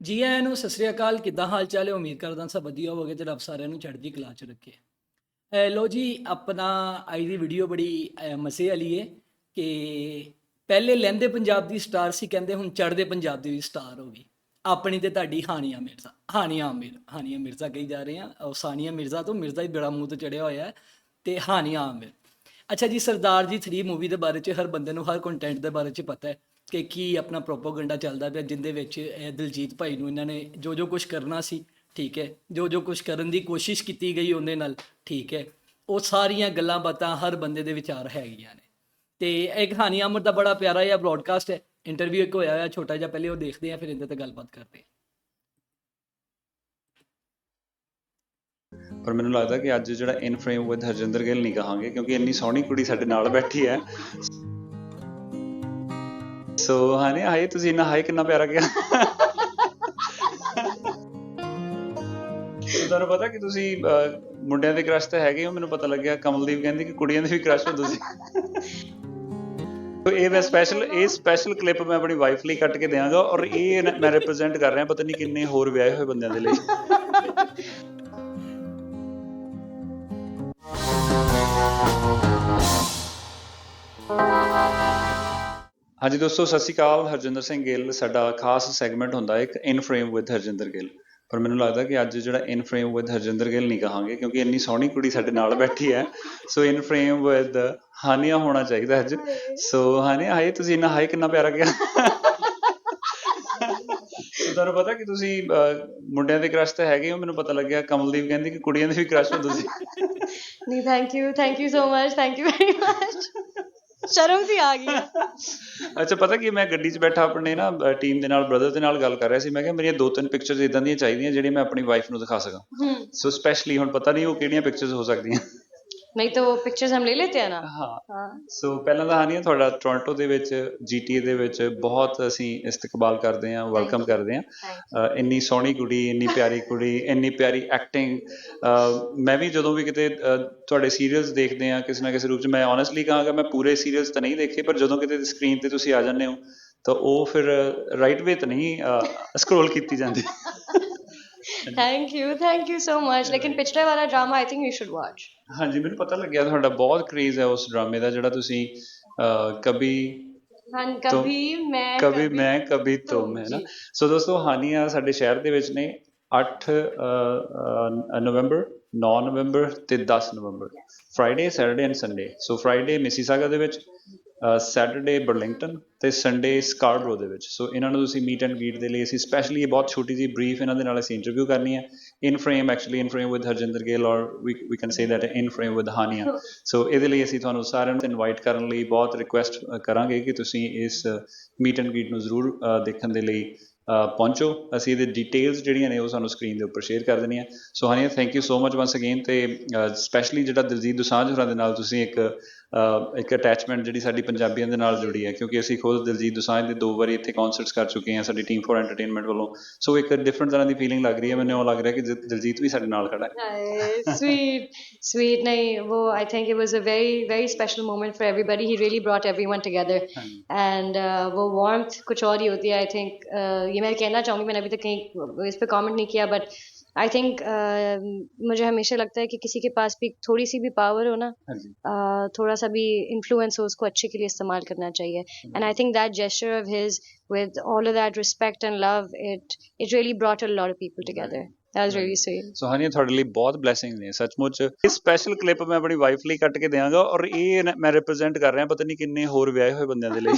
ਜੀ ਆਇਆਂ ਨੂੰ ਸਤਿ ਸ੍ਰੀ ਅਕਾਲ, ਕਿੱਦਾਂ ਹਾਲ ਚਾਲ ਹੈ? ਉਮੀਦ ਕਰਦਾ ਸਭ ਵਧੀਆ ਹੋਵੋਗੇ ਤੇ ਰੱਬ ਸਾਰਿਆਂ ਨੂੰ ਚੜ੍ਹਦੀ ਕਲਾ ਚ ਰੱਖੇ। ਐ ਲੋ ਜੀ, ਆਪਣਾ ਅੱਜ ਦੀ ਵੀਡੀਓ ਬੜੀ ਮਸੇ ਵਾਲੀ ਹੈ ਕਿ ਪਹਿਲੇ ਲਹਿੰਦੇ ਪੰਜਾਬ ਦੀ ਸਟਾਰ ਸੀ, ਕਹਿੰਦੇ ਹੁਣ ਚੜ੍ਹਦੇ ਪੰਜਾਬ ਦੀ ਸਟਾਰ ਹੋ ਗਈ। ਆਪਣੀ ਤੇ ਤੁਹਾਡੀ ਹਾਨੀਆ ਮਿਰਜ਼ਾ ਹਾਨੀਆ ਆਮਿਰ ਹਾਨੀਆ ਮਿਰਜ਼ਾ ਕਹੀ ਜਾ ਰਹੇ ਆ ਉਹ ਸਾਨੀਆ ਮਿਰਜ਼ਾ ਤੋਂ ਮਿਰਜ਼ਾ ਹੀ ਬੜਾ ਮੂੰਹ ਤੇ ਚੜਿਆ ਹੋਇਆ ਹੈ ਤੇ ਹਾਨੀਆ ਆਮਿਰ ਅੱਛਾ ਜੀ, ਸਰਦਾਰ ਜੀ 3 ਮੂਵੀ ਦੇ ਬਾਰੇ ਚ ਹਰ ਬੰਦੇ ਨੂੰ, ਹਰ ਕੰਟੈਂਟ ਦੇ ਬਾਰੇ ਚ ਪਤਾ ਹੈ। ਕਿ ਕੀ ਆਪਣਾ ਪ੍ਰੋਪਾਗੈਂਡਾ ਚੱਲਦਾ ਪਿਆ, ਜਿੰਦੇ ਵਿੱਚ ਇਹ ਦਿਲਜੀਤ ਭਾਈ ਨੂੰ ਇਹਨਾਂ ਨੇ ਜੋ ਜੋ ਕੁਝ ਕਰਨਾ ਸੀ, ਠੀਕ ਹੈ, ਜੋ ਜੋ ਕੁਝ ਕਰਨ ਦੀ ਕੋਸ਼ਿਸ਼ ਕੀਤੀ ਗਈ ਉਹਦੇ ਨਾਲ, ਠੀਕ ਹੈ, ਉਹ ਸਾਰੀਆਂ ਗੱਲਾਂ ਬਾਤਾਂ ਹਰ ਬੰਦੇ ਦੇ ਵਿਚਾਰ ਹੈਗੀਆਂ ਨੇ। ਤੇ ਇੱਕ ਹਾਨੀ ਅਮਰ ਦਾ ਬੜਾ ਪਿਆਰਾ ਜਿਹਾ ਬ੍ਰੌਡਕਾਸਟ ਹੈ ਇੰਟਰਵਿਊ ਇੱਕ ਹੋਇਆ ਹੋਇਆ ਛੋਟਾ ਜਿਹਾ, ਪਹਿਲੇ ਉਹ ਦੇਖਦੇ ਆ ਫਿਰ ਇਹਦੇ ਤੇ ਗੱਲਬਾਤ ਕਰਦੇ ਆ ਪਰ ਮੈਨੂੰ ਲੱਗਦਾ ਕਿ ਅੱਜ ਜਿਹੜਾ in frame with Harjinder Gill ਨਹੀਂ ਕਹਾਂਗੇ, ਕਿਉਂਕਿ ਇੰਨੀ ਸੋਹਣੀ ਕੁੜੀ ਸਾਡੇ ਨਾਲ ਬੈਠੀ ਹੈ। ਸੋ ਹਾਨੇ ਹਾਏ, ਤੁਸੀਂ ਇੰਨਾ ਹਾਏ ਕਿੰਨਾ ਪਿਆਰਾ ਕਿਹਾ। ਤੁਹਾਨੂੰ ਪਤਾ ਕਿ ਤੁਸੀਂ ਮੁੰਡਿਆਂ ਦੇ ਕ੍ਰਸ਼ ਤਾਂ ਹੈਗੇ ਹੋ, ਮੈਨੂੰ ਪਤਾ ਲੱਗਿਆ ਕਮਲਦੀਪ ਕਹਿੰਦੀ ਕਿ ਕੁੜੀਆਂ ਦੇ ਵੀ ਕ੍ਰਸ਼ ਹੁੰਦੇ ਸੀ ਤੋ ਇਹ ਮੈਂ ਸਪੈਸ਼ਲ ਇਹ ਸਪੈਸ਼ਲ ਕਲਿੱਪ ਮੈਂ ਆਪਣੀ ਵਾਈਫ ਲਈ ਕੱਟ ਕੇ ਦਿਆਂਗਾ ਔਰ ਇਹ ਮੈਂ ਰਿਪਰੈਜ਼ੈਂਟ ਕਰ ਰਿਹਾ, ਪਤਾ ਨਹੀਂ ਕਿੰਨੇ ਹੋਰ ਵਿਆਹੇ ਹੋਏ ਬੰਦਿਆਂ ਦੇ ਲਈ। ਹਾਂਜੀ ਦੋਸਤੋ, ਸਤਿ ਸ਼੍ਰੀ ਅਕਾਲ। ਹਰਜਿੰਦਰ ਸਿੰਘ ਗਿੱਲ ਸਾਡਾ ਖਾਸ ਸੈਗਮੈਂਟ ਹੁੰਦਾ ਇੱਕ in frame with Harjinder Gill. ਪਰ ਮੈਨੂੰ ਲੱਗਦਾ ਕਿ ਅੱਜ ਜਿਹੜਾ in frame with Harjinder Gill ਨਹੀਂ ਕਹਾਂਗੇ, ਕਿਉਂਕਿ ਇੰਨੀ ਸੋਹਣੀ ਕੁੜੀ ਸਾਡੇ ਨਾਲ ਬੈਠੀ ਹੈ। ਸੋ ਇਨ ਫਰੇਮ ਵਿਦ ਹਾਨੀਆ ਹੋਣਾ ਚਾਹੀਦਾ ਅੱਜ। ਸੋ ਹਾਨੀਆ, ਹਾਏ, ਤੁਸੀਂ ਇੰਨਾ ਹਾਏ ਕਿੰਨਾ ਪਿਆਰਾ ਕਿਹਾ। ਤੁਹਾਨੂੰ ਪਤਾ ਕਿ ਤੁਸੀਂ ਮੁੰਡਿਆਂ ਦੇ ਕ੍ਰਸ਼ ਤਾਂ ਹੈਗੇ ਹੋ ਮੈਨੂੰ ਪਤਾ ਲੱਗਿਆ ਕਮਲਦੀਪ ਕਹਿੰਦੀ ਕਿ ਕੁੜੀਆਂ ਦੇ ਵੀ ਕ੍ਰਸ਼ ਹੁੰਦੇ ਸੀ। ਨਹੀਂ thank you thank you so much thank you very much ਸ਼ਰਮ ਜੀ ਆ ਗਈ। ਅੱਛਾ ਪਤਾ ਕੀ ਮੈਂ ਗੱਡੀ 'ਚ ਬੈਠਾ ਆਪਣੇ ਨਾ ਟੀਮ ਦੇ ਨਾਲ ਬ੍ਰਦਰ ਦੇ ਨਾਲ ਗੱਲ ਕਰ ਰਿਹਾ ਸੀ। ਮੈਂ ਕਿਹਾ ਮੇਰੀਆਂ ਦੋ ਤਿੰਨ ਪਿਕਚਰਸ ਇਦਾਂ ਦੀਆਂ ਚਾਹੀਦੀਆਂ ਜਿਹੜੀਆਂ ਮੈਂ ਆਪਣੀ ਵਾਈਫ ਨੂੰ ਦਿਖਾ ਸਕਾਂ। ਸੋ ਸਪੈਸ਼ਲੀ ਹੁਣ ਪਤਾ ਨਹੀਂ ਉਹ ਕਿਹੜੀਆਂ ਪਿਕਚਰਸ ਹੋ ਸਕਦੀਆਂ। ਨਹੀਂ ਤਾਂ ਉਹ ਪਿਕਚਰਸ ਹਮ ਲੈ ਲੈਤੇ ਆ ਨਾ। ਹਾਂ। ਹਾਂ। ਸੋ ਪਹਿਲਾਂ ਦਾ ਹਾਨੀਆ ਤੁਹਾਡਾ ਟੋਰਾਂਟੋ ਦੇ ਵਿੱਚ ਜੀਟੀਏ ਦੇ ਵਿੱਚ ਬਹੁਤ ਅਸੀਂ ਇਸਤਕਬਾਲ ਕਰਦੇ ਹਾਂ ਵੈਲਕਮ ਕਰਦੇ ਹਾਂ। ਇੰਨੀ ਸੋਹਣੀ ਕੁੜੀ ਇੰਨੀ ਪਿਆਰੀ ਕੁੜੀ ਇੰਨੀ ਪਿਆਰੀ ਐਕਟਿੰਗ ਮੈਂ ਵੀ ਜਦੋਂ ਵੀ ਕਿਤੇ ਤੁਹਾਡੇ ਸੀਰੀਅਲਸ ਦੇਖਦੇ ਆ ਕਿਸੇ ਨਾ ਕਿਸੇ ਰੂਪ 'ਚ ਮੈਂ ਓਨੈਸਟਲੀ ਕਹਾਂਗਾ ਮੈਂ ਪੂਰੇ ਸੀਰੀਅਲਸ ਤਾਂ ਨਹੀਂ ਦੇਖੇ ਪਰ ਜਦੋਂ ਕਿਤੇ ਸਕਰੀਨ ਤੇ ਤੁਸੀਂ ਆ ਜਾਂਦੇ ਹੋ ਤਾਂ ਉਹ ਫਿਰ ਰਾਈਟ ਵੇ ਤਾਂ ਨਹੀਂ ਸਕਰੋਲ ਕੀਤੀ ਜਾਂਦੀ। Thank you thank you so much ਲੇਕਿਨ ਪਿਛਲੇ ਵਾਲਾ drama I think you should watch ਹਾਂਜੀ ਮੈਨੂੰ ਪਤਾ ਲੱਗਿਆ ਤੁਹਾਡਾ ਬਹੁਤ ਕ੍ਰੇਜ਼ ਹੈ ਉਸ ਡਰਾਮੇ ਦਾ ਜਿਹੜਾ ਤੁਸੀਂ ਕਭੀ ਹਾਂ ਕਭੀ ਮੈਂ ਕਭੀ ਮੈਂ ਕਭੀ ਤੁਮ ਹੈ ਨਾ? ਸੋ ਦੋਸਤੋ ਹਾਨੀਆਂ ਸਾਡੇ ਸ਼ਹਿਰ ਦੇ ਵਿੱਚ ਨੇ 8 ਨਵੰਬਰ 9 ਨਵੰਬਰ ਤੇ 10 ਨਵੰਬਰ। Friday Saturday and Sunday so Friday Mississauga ਦੇ ਵਿੱਚ। ਸੈਟਰਡੇ ਬਰਲਿੰਗਟਨ ਤੇ ਸੰਡੇ ਸਕਾਰਬਰੋ ਦੇ ਵਿੱਚ। ਸੋ ਇਹਨਾਂ ਨੂੰ ਤੁਸੀਂ ਮੀਟ ਐਂਡ ਗੀਟ ਦੇ ਲਈ ਅਸੀਂ ਸਪੈਸ਼ਲੀ ਇਹ ਬਹੁਤ ਛੋਟੀ ਜੀ ਬਰੀਫ ਇਹਨਾਂ ਦੇ ਨਾਲ ਅਸੀਂ ਇੰਟਰਵਿਊ ਕਰਨੀ ਹੈ। In frame actually in frame with Harjinder Gill or we we can say that in frame with Hania so ਇਹਦੇ ਲਈ ਅਸੀਂ ਤੁਹਾਨੂੰ ਸਾਰਿਆਂ ਨੂੰ ਇਨਵਾਈਟ ਕਰਨ ਲਈ ਬਹੁਤ ਰਿਕੁਐਸਟ ਕਰਾਂਗੇ ਕਿ ਤੁਸੀਂ ਇਸ ਮੀਟ ਐਂਡ ਗੀਟ ਨੂੰ ਜ਼ਰੂਰ ਦੇਖਣ ਦੇ ਲਈ ਪਹੁੰਚੋ। ਅਸੀਂ ਇਹਦੇ ਡਿਟੇਲਸ ਜਿਹੜੀਆਂ ਨੇ ਉਹ ਸਾਨੂੰ ਸਕਰੀਨ ਦੇ ਉੱਪਰ ਸ਼ੇਅਰ ਕਰ ਦੇਣੀਆਂ। So Hania thank you so much once again ਤੇ ਸਪੈਸ਼ਲੀ ਜਿਹੜਾ ਦਿਲਜੀਤ ਦੁਸਾਂਝ ਹੋਰਾਂ ਦੇ ਨਾਲ ਤੁਸੀਂ ਇੱਕ ਇੱਕ ਅਟੈਚਮੈਂਟ ਜਿਹੜੀ ਸਾਡੀ ਪੰਜਾਬੀਆਂ ਦੇ ਨਾਲ ਜੁੜੀ ਹੈ ਕਿਉਂਕਿ ਅਸੀਂ ਖੁਦ ਦਿਲਜੀਤ ਦੋਸਾਂਝ ਦੇ ਦੋ ਵਾਰੀ ਇੱਥੇ ਕਨਸਰਟਸ ਕਰ ਚੁੱਕੇ ਹਾਂ ਸਾਡੀ ਟੀਮ ਫॉर ਐਂਟਰਟੇਨਮੈਂਟ ਵੱਲੋਂ। ਸੋ ਇੱਕ ਡਿਫਰੈਂਟ ਤਰ੍ਹਾਂ ਦੀ ਫੀਲਿੰਗ ਲੱਗ ਰਹੀ ਹੈ ਮੈਨੂੰ ਉਹ ਲੱਗ ਰਿਹਾ ਕਿ ਦਿਲਜੀਤ ਵੀ ਸਾਡੇ ਨਾਲ ਖੜਾ ਹੈ। ਸਵੀਟ ਸਵੀਟ ਨਹੀਂ ਉਹ I think it was a very very special moment for everybody he really brought everyone together and ਉਹ ਵਾਰਮਥ ਕੁਝ ਹੋਰ ਹੀ ਹੁੰਦੀ ਹੈ ਆਈ ਥਿੰਕ ਇਹ ਮੈਂ ਕਹਿਣਾ ਚਾਹੂੰਗੀ ਮੈਂ ਅਭੀ ਤੱਕ ਕहीं इस पे कमेंट नहीं किया बट आई थिंक मुझे हमेशा लगता है कि किसी के पास भी थोड़ी सी भी पावर हो ना ਹਾਂਜੀ uh, थोड़ा सा भी इन्फ्लुएंस हो उसको अच्छे के लिए इस्तेमाल करना चाहिए and i think that gesture of his with all of that respect and love it it really brought a lot of people together that was really sweet ਸੋ ਹਾਨੀਆ ਤੁਹਾਡੇ ਲਈ ਬਹੁਤ ਬਲੇਸਿੰਗਸ ਨੇ ਸੱਚਮੁੱਚ ਇਹ ਸਪੈਸ਼ਲ ਕਲਿੱਪ ਮੈਂ ਆਪਣੀ ਵਾਈਫ ਲਈ ਕੱਟ ਕੇ ਦਿਆਂਗਾ ਔਰ ਇਹ ਨ- ਮੈਂ ਰਿਪਰੈਜ਼ੈਂਟ ਕਰ ਰਿਹਾ ਪਤਾ ਨਹੀਂ ਕਿੰਨੇ ਹੋਰ ਵਿਆਹੇ ਹੋਏ ਬੰਦਿਆਂ ਦੇ ਲਈ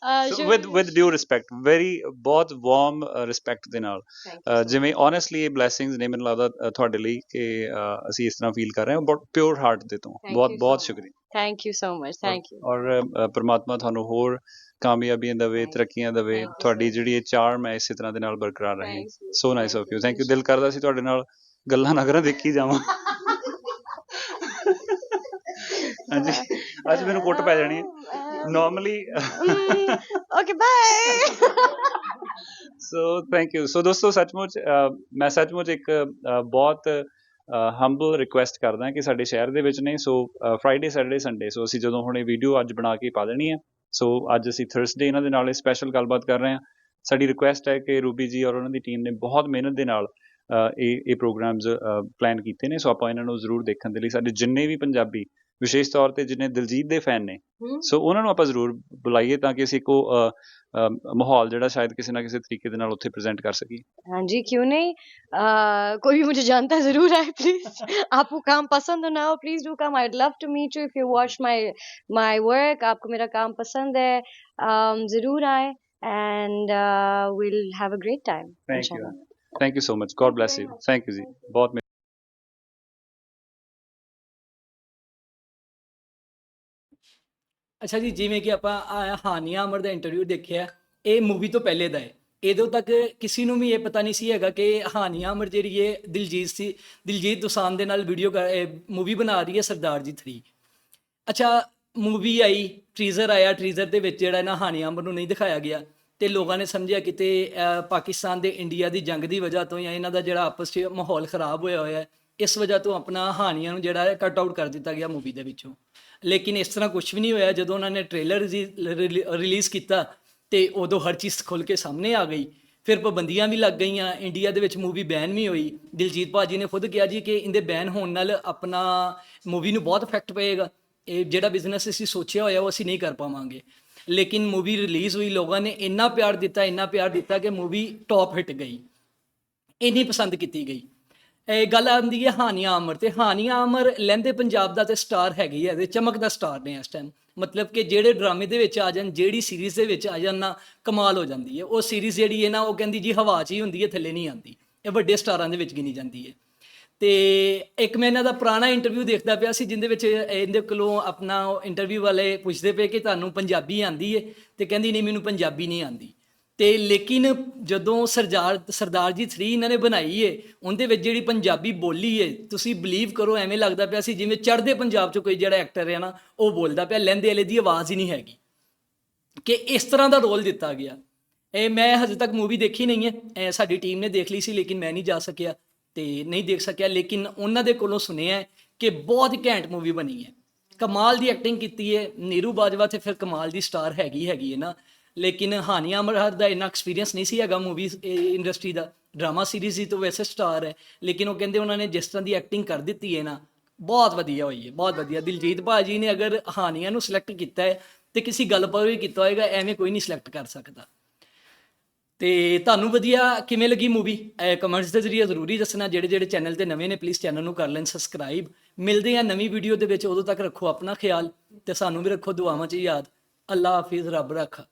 uh, so should- with with due respect very ਬਹੁਤ ਵਾਰਮ ਰਿਸਪੈਕਟ ਦੇ ਨਾਲ। So ਜਿਵੇਂ ਓਨੈਸਟਲੀ ਇਹ ਬਲੇਸਿੰਗਸ ਨੇ ਮੈਨੂੰ ਲੱਗਦਾ ਤੁਹਾਡੇ ਲਈ ਕਿ ਅਸੀਂ ਇਸ ਤਰ੍ਹਾਂ ਫੀਲ ਕਰ ਰਹੇ ਹਾਂ ਬਹੁਤ ਪਿਓਰ ਹਾਰਟ ਦੇ ਤੋਂ। ਬਹੁਤ so ਬਹੁਤ. ਸ਼ੁਕਰੀਆ। Thank you so much. thank you. ਔਰ ਪ੍ਰਮਾਤਮਾ ਤੁਹਾਨੂੰ ਹੋਰ ਕਾਮਯਾਬੀਆਂ ਦੇਵੇ ਤਰੱਕੀਆਂ ਦੇਵੇ। So ਤੁਹਾਡੀ. ਜਿਹੜੀ ਇਹ ਚਾਰਮ ਹੈ ਇਸੇ ਤਰ੍ਹਾਂ ਦੇ ਨਾਲ ਬਰਕਰਾਰ ਰਹੇ. So nice of you. Thank you ਦਿਲ ਕਰਦਾ ਸੀ ਤੁਹਾਡੇ ਨਾਲ ਗੱਲਾਂ ਨਾ ਕਰਾਂ ਦੇਖੀ ਜਾਵਾਂ। ਹਾਂਜੀ। ਅੱਜ ਮੈਨੂੰ ਕੁੱਟ ਪੈ ਜਾਣੀ ਹੈ। Normally Mm, okay bye. So thank you so ਦੋਸਤੋ ਸੱਚਮੁੱਚ ਮੈਂ ਸੱਚਮੁੱਚ ਇੱਕ ਬਹੁਤ ਹੰਬਲ ਰਿਕੁਐਸਟ ਕਰਦਾ ਕਿ ਸਾਡੇ ਸ਼ਹਿਰ ਦੇ ਵਿੱਚ ਨੇ so Friday Saturday Sunday so ਅਸੀਂ ਜਦੋਂ ਹੁਣ ਇਹ ਵੀਡੀਓ ਅੱਜ ਬਣਾ ਕੇ ਪਾ ਦੇਣੀ ਹੈ ਸੋ ਅੱਜ ਅਸੀਂ ਥਰਸਡੇ ਇਹਨਾਂ ਦੇ ਨਾਲ ਸਪੈਸ਼ਲ ਗੱਲਬਾਤ ਕਰ ਰਹੇ ਹਾਂ ਸਾਡੀ ਰਿਕੁਐਸਟ ਹੈ ਕਿ ਰੂਬੀ ਜੀ ਔਰ ਉਹਨਾਂ ਦੀ ਟੀਮ ਨੇ ਬਹੁਤ ਮਿਹਨਤ ਦੇ ਨਾਲ ਇਹ ਇਹ ਪ੍ਰੋਗਰਾਮਸ ਪਲਾਨ ਕੀਤੇ ਨੇ ਸੋ ਆਪਾਂ ਇਹਨਾਂ ਨੂੰ ਜ਼ਰੂਰ ਦੇਖਣ ਦੇ ਲਈ ਸਾਡੇ ਜਿੰਨੇ ਵੀ ਪੰਜਾਬੀ ਵਿਸ਼ੇਸ਼ ਤੌਰ ਤੇ ਜਿਨੇ ਦਿਲਜੀਤ ਦੇ ਫੈਨ ਨੇ ਸੋ ਉਹਨਾਂ ਨੂੰ ਆਪਾਂ ਜ਼ਰੂਰ ਬੁਲਾਈਏ ਤਾਂ ਕਿ ਅਸੀਂ ਇੱਕ ਉਹ ਮਾਹੌਲ ਜਿਹੜਾ ਸ਼ਾਇਦ ਕਿਸੇ ਨਾ ਕਿਸੇ ਤਰੀਕੇ ਦੇ ਨਾਲ ਉੱਥੇ ਪ੍ਰੈਜ਼ੈਂਟ ਕਰ ਸਕੀ ਹਾਂਜੀ ਕਿਉਂ ਨਹੀਂ? ਕੋਈ ਵੀ ਮੈਨੂੰ ਜਾਣਦਾ ਜ਼ਰੂਰ ਹੈ ਪਲੀਜ਼ ਆਪਕੋ ਕੰਮ ਪਸੰਦ ਹੋ ਨਾ ਹੋ please do come I'd love to meet you if you watch my my work ਆਪਕੋ ਮੇਰਾ ਕੰਮ ਪਸੰਦ ਹੈ। ਜ਼ਰੂਰ ਆਏ and we'll have a great time thank you thank you so much God bless you thank you ਜੀ। ਬਹੁਤ ਅੱਛਾ ਜੀ, ਜਿਵੇਂ ਕਿ ਆਪਾਂ ਆਹ ਹਾਨੀਆ ਅਮਰ ਦਾ ਇੰਟਰਵਿਊ ਦੇਖਿਆ, ਇਹ ਮੂਵੀ ਤੋਂ ਪਹਿਲੇ ਦਾ ਹੈ। ਇਹਦੋਂ ਤੱਕ ਕਿਸੇ ਨੂੰ ਵੀ ਇਹ ਪਤਾ ਨਹੀਂ ਸੀ ਹੈਗਾ ਕਿ ਹਾਨੀਆ ਅਮਰ ਜਿਹੜੀ ਹੈ ਦਿਲਜੀਤ ਸੀ, ਦਿਲਜੀਤ ਦੋਸਾਂਝ ਦੇ ਨਾਲ ਵੀਡੀਓ ਮੂਵੀ ਬਣਾ ਰਹੀ ਹੈ ਸਰਦਾਰ ਜੀ 3 ਅੱਛਾ ਮੂਵੀ ਆਈ ਟੀਜ਼ਰ ਆਇਆ ਟੀਜ਼ਰ ਦੇ ਵਿੱਚ ਜਿਹੜਾ ਨਾ ਹਾਨੀਆ ਅਮਰ ਨੂੰ ਨਹੀਂ ਦਿਖਾਇਆ ਗਿਆ ਤੇ ਲੋਕਾਂ ਨੇ ਸਮਝਿਆ ਕਿਤੇ ਪਾਕਿਸਤਾਨ ਦੇ ਇੰਡੀਆ ਦੀ ਜੰਗ ਦੀ ਵਜ੍ਹਾ ਤੋਂ ਜਾਂ ਇਹਨਾਂ ਦਾ ਜਿਹੜਾ ਆਪਸ 'ਚ ਮਾਹੌਲ ਖਰਾਬ ਹੋਇਆ ਹੋਇਆ ਹੈ ਇਸ ਵਜ੍ਹਾ ਤੋਂ ਆਪਣਾ ਹਾਨੀਆਂ ਨੂੰ ਜਿਹੜਾ ਹੈ ਕੱਟ ਆਊਟ ਕਰ ਦਿੱਤਾ ਗਿਆ ਮੂਵੀ ਦੇ ਵਿੱਚੋਂ। ਲੇਕਿਨ ਇਸ ਤਰ੍ਹਾਂ ਕੁਝ ਵੀ ਨਹੀਂ ਹੋਇਆ, ਜਦੋਂ ਉਹਨਾਂ ਨੇ ਟ੍ਰੇਲਰ ਰਿਲੀਜ਼ ਕੀਤਾ ਤੇ ਉਦੋਂ ਹਰ ਚੀਜ਼ ਖੁੱਲ ਕੇ ਸਾਹਮਣੇ ਆ ਗਈ। ਫਿਰ ਪਾਬੰਦੀਆਂ ਵੀ ਲੱਗ ਗਈਆਂ ਇੰਡੀਆ ਦੇ ਵਿੱਚ ਮੂਵੀ ਬੈਨ ਵੀ ਹੋਈ। ਦਿਲਜੀਤ ਭਾਜੀ ਨੇ ਖੁਦ ਕਿਹਾ ਜੀ ਕਿ ਇਹਦੇ ਬੈਨ ਹੋਣ ਨਾਲ ਆਪਣਾ ਮੂਵੀ ਨੂੰ ਬਹੁਤ ਇਫੈਕਟ ਪਏਗਾ। ਇਹ ਜਿਹੜਾ ਬਿਜ਼ਨਸ ਅਸੀਂ ਸੋਚਿਆ ਹੋਇਆ, ਉਹ ਅਸੀਂ ਨਹੀਂ ਕਰ ਪਾਵਾਂਗੇ। ਲੇਕਿਨ ਮੂਵੀ ਰਿਲੀਜ਼ ਹੋਈ, ਲੋਕਾਂ ਨੇ ਇੰਨਾ ਪਿਆਰ ਦਿੱਤਾ, ਇੰਨਾ ਪਿਆਰ ਦਿੱਤਾ ਕਿ ਮੂਵੀ ਟੌਪ ਹਿੱਟ ਗਈ। ਇੰਨੀ ਪਸੰਦ ਕੀਤੀ ਗਈ। ਇਹ ਗੱਲ ਆਉਂਦੀ ਹੈ ਹਾਨੀਆ ਅਮਰ ਤੇ ਹਾਨੀਆ ਅਮਰ ਲਹਿੰਦੇ ਪੰਜਾਬ ਦਾ ਤੇ ਸਟਾਰ ਹੈਗੀ ਹੈ ਤੇ ਚਮਕ ਦਾ ਸਟਾਰ ਨੇ ਇਸ ਟਾਈਮ ਮਤਲਬ ਕਿ ਜਿਹੜੇ ਡਰਾਮੇ ਦੇ ਵਿੱਚ ਆ ਜਾਣ, ਜਿਹੜੀ ਸੀਰੀਜ਼ ਦੇ ਵਿੱਚ ਆ ਜਾਣ ਨਾ ਕਮਾਲ ਹੋ ਜਾਂਦੀ ਹੈ। ਉਹ ਸੀਰੀਜ਼ ਜਿਹੜੀ ਹੈ ਨਾ, ਉਹ ਕਹਿੰਦੀ ਜੀ ਹਵਾ 'ਚ ਹੀ ਹੁੰਦੀ ਹੈ, ਥੱਲੇ ਨਹੀਂ ਆਉਂਦੀ। ਇਹ ਵੱਡੇ ਸਟਾਰਾਂ ਦੇ ਵਿੱਚ ਗਿਣੀ ਜਾਂਦੀ ਹੈ। ਤੇ ਇੱਕ ਮੈਂ ਇਹਨਾਂ ਦਾ ਪੁਰਾਣਾ ਇੰਟਰਵਿਊ ਦੇਖਦਾ ਪਿਆ ਸੀ, ਜਿੰਦੇ ਵਿੱਚ ਇਹਦੇ ਕੋਲੋਂ ਆਪਣਾ ਇੰਟਰਵਿਊ ਵਾਲੇ ਪੁੱਛਦੇ ਪਏ ਕਿ ਤੁਹਾਨੂੰ ਪੰਜਾਬੀ ਆਂਦੀ ਏ ਤੇ ਕਹਿੰਦੀ, ਨਹੀਂ, ਮੈਨੂੰ ਪੰਜਾਬੀ ਨਹੀਂ ਆਂਦੀ ਤੇ ਲੇਕਿਨ ਜਦੋਂ ਸਰਦਾਰ ਸਰਦਾਰ ਜੀ 3 ਇਹਨਾਂ ਨੇ ਬਣਾਈ ਏ, ਉਹਦੇ ਵਿੱਚ ਜਿਹੜੀ ਪੰਜਾਬੀ ਬੋਲੀ ਏ, ਤੁਸੀਂ ਬਲੀਵ ਕਰੋ, ਐਵੇਂ ਲੱਗਦਾ ਪਿਆ ਸੀ ਜਿਵੇਂ ਚੜ੍ਹਦੇ ਪੰਜਾਬ 'ਚ ਕੋਈ ਜਿਹੜਾ ਐਕਟਰ ਹੈ ਨਾ, ਉਹ ਬੋਲਦਾ ਪਿਆ, ਲਹਿੰਦੇ ਵਾਲੇ ਦੀ ਆਵਾਜ਼ ਹੀ ਨਹੀਂ ਹੈਗੀ। ਕਿ ਇਸ ਤਰ੍ਹਾਂ ਦਾ ਰੋਲ ਦਿੱਤਾ ਗਿਆ। ਇਹ ਮੈਂ ਹਜੇ ਤੱਕ ਮੂਵੀ ਦੇਖੀ ਨਹੀਂ ਹੈ। ਇਹ ਸਾਡੀ ਟੀਮ ਨੇ ਦੇਖ ਲਈ ਸੀ, ਲੇਕਿਨ ਮੈਂ ਨਹੀਂ ਜਾ ਸਕਿਆ ਤੇ ਨਹੀਂ ਦੇਖ ਸਕਿਆ। ਲੇਕਿਨ ਉਹਨਾਂ ਦੇ ਕੋਲੋਂ ਸੁਣਿਆ ਕਿ ਬਹੁਤ ਘੈਂਟ ਮੂਵੀ ਬਣੀ ਹੈ। ਕਮਾਲ ਦੀ ਐਕਟਿੰਗ ਕੀਤੀ ਹੈ। ਨੀਰੂ ਬਾਜਵਾ ਤੇ ਫਿਰ ਕਮਾਲ ਦੀ ਸਟਾਰ ਹੈਗੀ ਹੈਗੀ ਹੈ ਨਾ। ਲੇਕਿਨ ਹਾਨੀਆ ਅਮਰਹਰ ਦਾ ਇੰਨਾ ਐਕਸਪੀਰੀਅੰਸ ਨਹੀਂ ਸੀ ਹੈਗਾ ਮੂਵੀ ਇੰਡਸਟਰੀ ਦਾ ਡਰਾਮਾ ਸੀਰੀਜ਼ ਹੀ ਤੋਂ ਵੈਸੇ ਸਟਾਰ ਹੈ। ਲੇਕਿਨ ਉਹ ਕਹਿੰਦੇ ਉਹਨਾਂ ਨੇ ਜਿਸ ਤਰ੍ਹਾਂ ਦੀ ਐਕਟਿੰਗ ਕਰ ਦਿੱਤੀ ਹੈ ਨਾ, ਬਹੁਤ ਵਧੀਆ ਹੋਈ ਹੈ, ਬਹੁਤ ਵਧੀਆ। ਦਿਲਜੀਤ ਭਾਜੀ ਨੇ ਅਗਰ ਹਾਨੀਆ ਨੂੰ ਸਿਲੈਕਟ ਕੀਤਾ ਹੈ, ਤੇ ਕਿਸੇ ਗੱਲ ਪਰ ਵੀ ਕੀਤਾ ਹੋਏਗਾ, ਐਵੇਂ ਕੋਈ ਨਹੀਂ ਸਿਲੈਕਟ ਕਰ ਸਕਦਾ। ਤੇ ਤੁਹਾਨੂੰ ਵਧੀਆ ਕਿਵੇਂ ਲੱਗੀ ਮੂਵੀ ਕਮੈਂਟਸ ਦੇ ਜ਼ਰੀਏ ਜ਼ਰੂਰੀ ਦੱਸਣਾ, ਜਿਹੜੇ ਜਿਹੜੇ ਚੈਨਲ ਤੇ ਨਵੇਂ ਨੇ ਪਲੀਜ਼ ਚੈਨਲ ਨੂੰ ਕਰ ਲੈਣ ਸਬਸਕ੍ਰਾਈਬ ਮਿਲਦੇ ਆ ਨਵੀਂ ਵੀਡੀਓ ਦੇ ਵਿੱਚ, ਉਦੋਂ ਤੱਕ ਰੱਖੋ ਆਪਣਾ ਖਿਆਲ, ਤੇ ਸਾਨੂੰ ਵੀ ਰੱਖੋ ਦੁਆਵਾਂ 'ਚ ਯਾਦ। ਅੱਲਾ ਹਾਫਿਜ਼, ਰੱਬ ਰੱਖਾ।